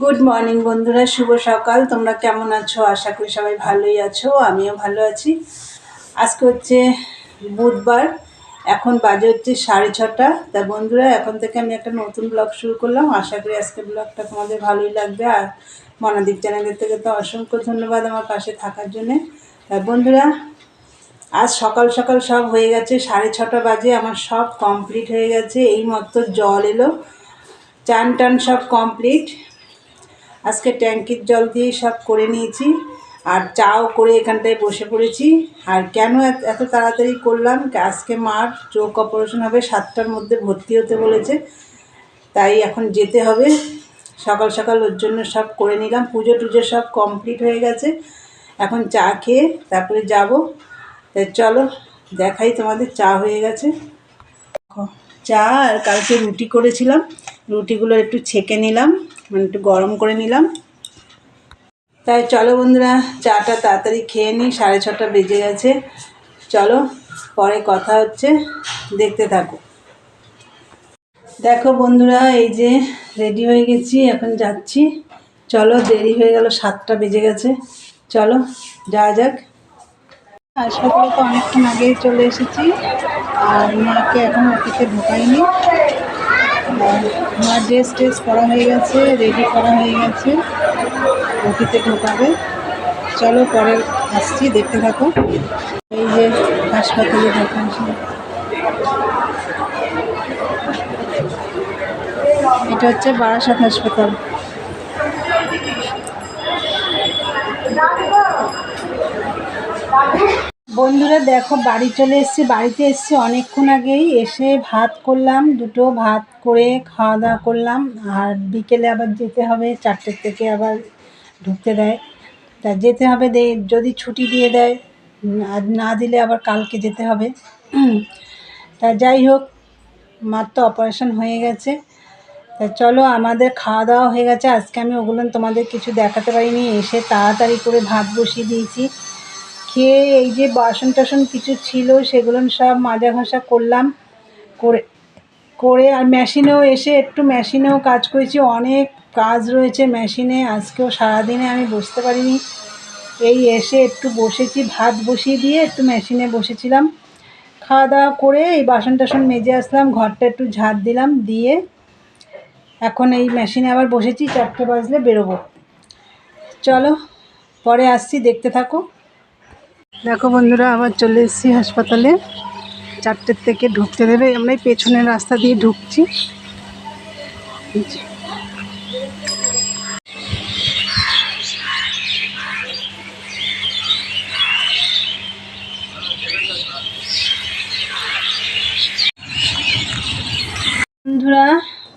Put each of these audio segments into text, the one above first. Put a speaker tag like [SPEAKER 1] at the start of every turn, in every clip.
[SPEAKER 1] Good morning বন্ধুরা, শুভ সকাল। তোমরা কেমন আছো? আশা করি সবাই ভালোই আছো, আমিও ভালো আছি। আজকে হচ্ছে বুধবার, এখন বাজে হচ্ছে সাড়ে ছটা। তা বন্ধুরা, এখন থেকে আমি একটা নতুন ব্লগ শুরু করলাম। আশা করি আজকে ব্লগটা তোমাদের ভালোই লাগবে। আর মনাদীপ চ্যানেলের থেকে তো অসংখ্য ধন্যবাদ আমার পাশে থাকার জন্যে। তা বন্ধুরা, আজ সকাল সকাল সব হয়ে গেছে। সাড়ে ছটা বাজে, আমার সব কমপ্লিট হয়ে গেছে। এই মতো জল এলো। চান টান সব কমপ্লিট আজকে ট্যাঙ্কির জল দিয়ে সব করে নিয়েছি, আর চাও করে এখানটায় বসে পড়েছি। আর কেন এত- তাড়াতাড়ি করলাম? আজকে মার চোখ অপারেশন হবে, সাতটার মধ্যে ভর্তি হতে বলেছে। তাই এখন যেতে হবে। সকাল সকাল ওর জন্য সব করে নিলাম। পুজো টুজো সব কমপ্লিট হয়ে গেছে। এখন চা খেয়ে তারপরে যাব। তাই চলো, দেখাই তোমাদের, চা হয়ে গেছে। চা আর কালকে রুটি করেছিলাম। রুটিগুলো একটু ছেঁকে নিলাম মানে একটু গরম করে নিলাম। তাই চলো বন্ধুরা, চাটা তাড়াতাড়ি খেয়ে নিই, সাড়ে ছটা বেজে গেছে। চলো, পরে কথা হচ্ছে, দেখতে থাকো। দেখো বন্ধুরা, এই যে রেডি হয়ে গেছি, এখন যাচ্ছি। চলো, দেরি হয়ে গেল, সাতটা বেজে গেছে। চলো, যাওয়া যাক। হাসপাতালে তো অনেকক্ষণ আগেই চলে এসেছি। আর মাকে এখন অফিসে ঢোকাইনি। মার ড্রেস ট্রেস করা হয়ে গেছে, রেডি করা হয়ে গেছে। অফিসে ঢোকাবে। চলো পরে আসছি, দেখতে থাকো। এই যে হাসপাতালে ঢোকাচ্ছি এটা হচ্ছে বারাসাত হাসপাতাল। বন্ধুরা, দেখো, বাড়ি চলে এসেছি। বাড়িতে এসেছি অনেকক্ষণ আগেই। এসে ভাত করলাম, দুটো ভাত করে খাওয়া দাওয়া করলাম। আর বিকেলে আবার যেতে হবে, চারটের থেকে আবার ঢুকতে দেয়। তা যেতে হবে দে, যদি ছুটি দিয়ে দেয় আর না দিলে আবার কালকে যেতে হবে। তা যাই হোক, মার তো অপারেশন হয়ে গেছে। তা চলো, আমাদের খাওয়া দাওয়া হয়ে গেছে। আজকে আমি ওগুলো তোমাদের কিছু দেখাতে পারিনি। এসে তাড়াতাড়ি করে ভাত বসিয়ে দিয়েছি। খেয়ে এই যে বাসন টাসন কিছু ছিল, সেগুলো সব মাজা ঘষা করলাম। করে করে আর মেশিনেও এসে একটু মেশিনেও কাজ করেছি। অনেক কাজ রয়েছে মেশিনে, আজকেও সারাদিনে আমি বসতে পারিনি। এই এসে একটু বসেছি, ভাত বসিয়ে দিয়ে একটু মেশিনে বসেছিলাম। খাওয়া দাওয়া করে এই বাসন টাসন মেজে আসলাম, ঘরটা একটু ঝাড় দিলাম, দিয়ে এখন এই মেশিনে আবার বসেছি, চারটে বাজলে বেরোবো। চলো, পরে আসছি, দেখতে থাকো। দেখো বন্ধুরা, আবার চলে এসেছি হাসপাতালে। চারটের থেকে ঢুকতে দেবে। আমরা পেছনের রাস্তা দিয়ে ঢুকছি। বন্ধুরা,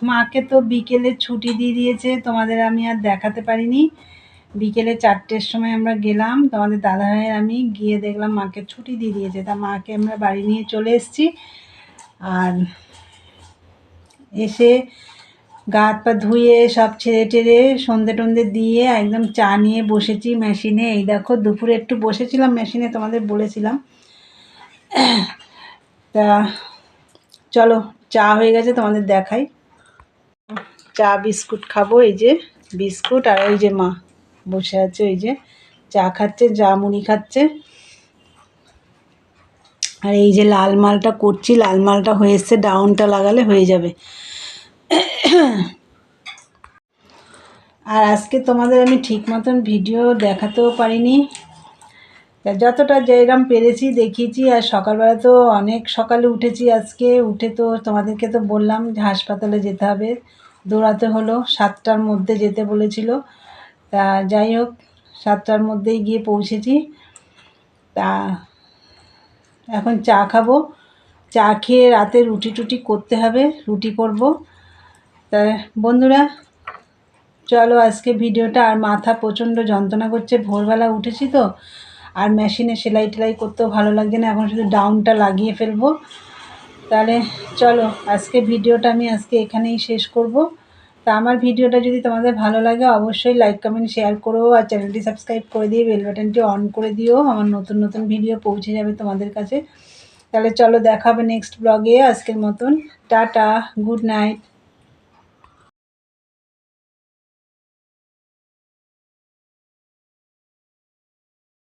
[SPEAKER 1] মাকে তো বিকেলে ছুটি দিয়ে দিয়েছে। তোমাদের আমি আর দেখাতে পারিনি। বিকেলে চারটের সময় আমরা গেলাম তোমাদের দাদা ভাইয়ের আমি গিয়ে দেখলাম মাকে ছুটি দিয়ে দিয়েছে। তা মাকে আমরা বাড়ি নিয়ে চলে এসেছি। আর এসে গা হাত পা ধুয়ে সব ছেড়ে টেড়ে সন্ধে টন্ধে দিয়ে একদম চা নিয়ে বসেছি মেশিনে। এই দেখো, দুপুরে একটু বসেছিলাম মেশিনে, তোমাদের বলেছিলাম। তা চলো, চা হয়ে গেছে, তোমাদের দেখাই। চা, বিস্কুট খাব, এই যে বিস্কুট আর ওই যে মা। বসে আছে ওই যে চা খাচ্ছে চা খাচ্ছে। আর এই যে লাল মালটা করছি, লাল মালটা হয়ে এসছে, ডাউনটা লাগালে হয়ে যাবে। আর আজকে তোমাদের আমি ঠিক মতন ভিডিও দেখাতেও পারিনি। যতটা যেরকম পেরেছি, দেখিয়েছি, আর সকালবেলা তো অনেক সকালে উঠেছি আজকে। উঠে তো তোমাদেরকে তো বললাম যে হাসপাতালে যেতে হবে। দৌড়াতে হলো, সাতটার মধ্যে যেতে বলেছিল। তা যাই হোক, সাতটার মধ্যেই গিয়ে পৌঁছেছি। তা এখন চা খাব। চা খেয়ে রাতে রুটি টুটি করতে হবে, রুটি করব। তা বন্ধুরা, চলো আজকে ভিডিওটা আর মাথা প্রচণ্ড যন্ত্রণা করছে। ভোরবেলা উঠেছি তো, আর মেশিনে সেলাই টেলাই করতেও ভালো লাগছে না। এখন শুধু ডাউনটা লাগিয়ে ফেলব। তাহলে চলো, আজকে ভিডিওটা আমি আজকে এখানেই শেষ করব। তা আমার ভিডিওটা যদি তোমাদের ভালো লাগে, অবশ্যই লাইক কমেন্ট শেয়ার করো আর চ্যানেলটি সাবস্ক্রাইব করে দিয়ে বেল বাটনটি অন করে দিও। আমার নতুন নতুন ভিডিও পৌঁছে যাবে তোমাদের কাছে। তাহলে চলো দেখাবে নেক্সট ব্লগে আজকের মতন, টাটা গুড নাইট